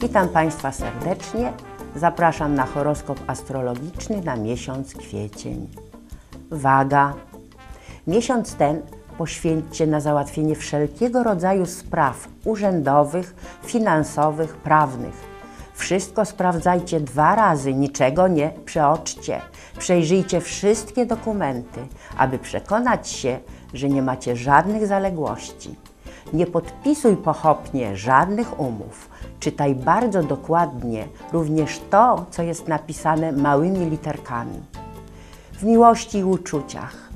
Witam Państwa serdecznie. Zapraszam na horoskop astrologiczny na miesiąc kwiecień. Waga. Miesiąc ten poświęćcie na załatwienie wszelkiego rodzaju spraw urzędowych, finansowych, prawnych. Wszystko sprawdzajcie dwa razy, niczego nie przeoczcie. Przejrzyjcie wszystkie dokumenty, aby przekonać się, że nie macie żadnych zaległości. Nie podpisuj pochopnie żadnych umów. Czytaj bardzo dokładnie również to, co jest napisane małymi literkami. W miłości i uczuciach.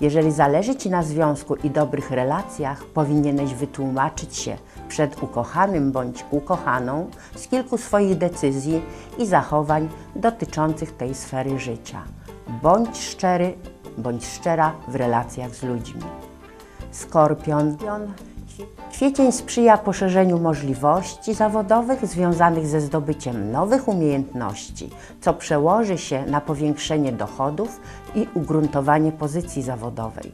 Jeżeli zależy Ci na związku i dobrych relacjach, powinieneś wytłumaczyć się przed ukochanym bądź ukochaną z kilku swoich decyzji i zachowań dotyczących tej sfery życia. Bądź szczery bądź szczera w relacjach z ludźmi. Skorpion. Kwiecień sprzyja poszerzeniu możliwości zawodowych związanych ze zdobyciem nowych umiejętności, co przełoży się na powiększenie dochodów i ugruntowanie pozycji zawodowej.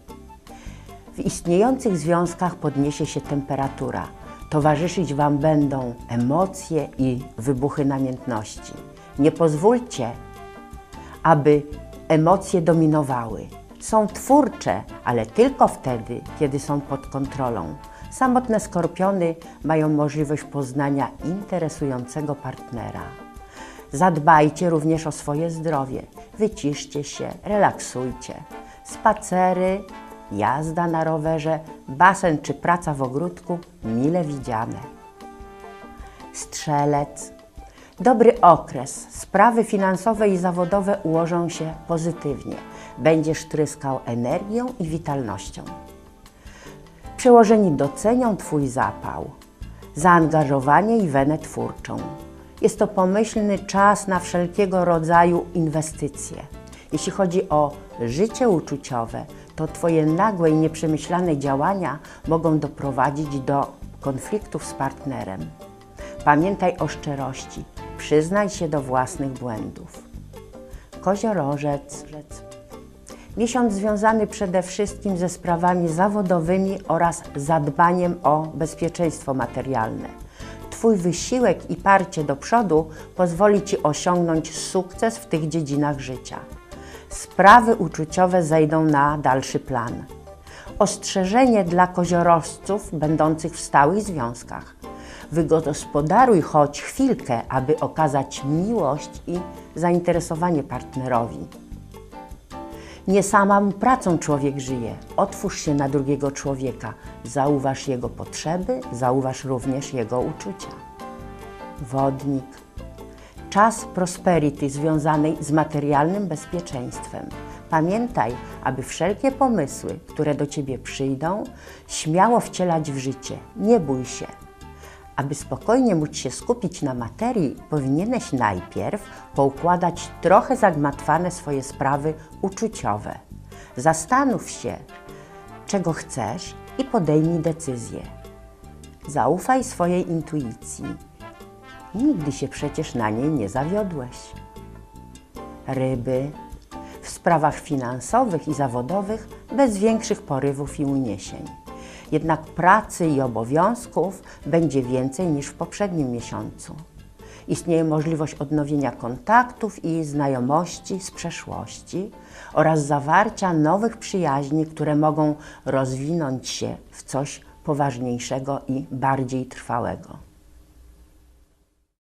W istniejących związkach podniesie się temperatura. Towarzyszyć Wam będą emocje i wybuchy namiętności. Nie pozwólcie, aby emocje dominowały. Są twórcze, ale tylko wtedy, kiedy są pod kontrolą. Samotne skorpiony mają możliwość poznania interesującego partnera. Zadbajcie również o swoje zdrowie. Wyciszcie się, relaksujcie. Spacery, jazda na rowerze, basen czy praca w ogródku mile widziane. Strzelec. Dobry okres. Sprawy finansowe i zawodowe ułożą się pozytywnie. Będziesz tryskał energią i witalnością. Przełożeni docenią Twój zapał, zaangażowanie i wenę twórczą. Jest to pomyślny czas na wszelkiego rodzaju inwestycje. Jeśli chodzi o życie uczuciowe, to Twoje nagłe i nieprzemyślane działania mogą doprowadzić do konfliktów z partnerem. Pamiętaj o szczerości, przyznaj się do własnych błędów. Koziorożec. Miesiąc związany przede wszystkim ze sprawami zawodowymi oraz zadbaniem o bezpieczeństwo materialne. Twój wysiłek i parcie do przodu pozwoli Ci osiągnąć sukces w tych dziedzinach życia. Sprawy uczuciowe zejdą na dalszy plan. Ostrzeżenie dla koziorożców będących w stałych związkach. Wygospodaruj choć chwilkę, aby okazać miłość i zainteresowanie partnerowi. Nie samą pracą człowiek żyje. Otwórz się na drugiego człowieka, zauważ jego potrzeby, zauważ również jego uczucia. Wodnik. Czas prosperity związanej z materialnym bezpieczeństwem. Pamiętaj, aby wszelkie pomysły, które do Ciebie przyjdą, śmiało wcielać w życie. Nie bój się. Aby spokojnie móc się skupić na materii, powinieneś najpierw poukładać trochę zagmatwane swoje sprawy uczuciowe. Zastanów się, czego chcesz i podejmij decyzję. Zaufaj swojej intuicji. Nigdy się przecież na niej nie zawiodłeś. Ryby. W sprawach finansowych i zawodowych bez większych porywów i uniesień jednak pracy i obowiązków będzie więcej niż w poprzednim miesiącu. Istnieje możliwość odnowienia kontaktów i znajomości z przeszłości oraz zawarcia nowych przyjaźni, które mogą rozwinąć się w coś poważniejszego i bardziej trwałego.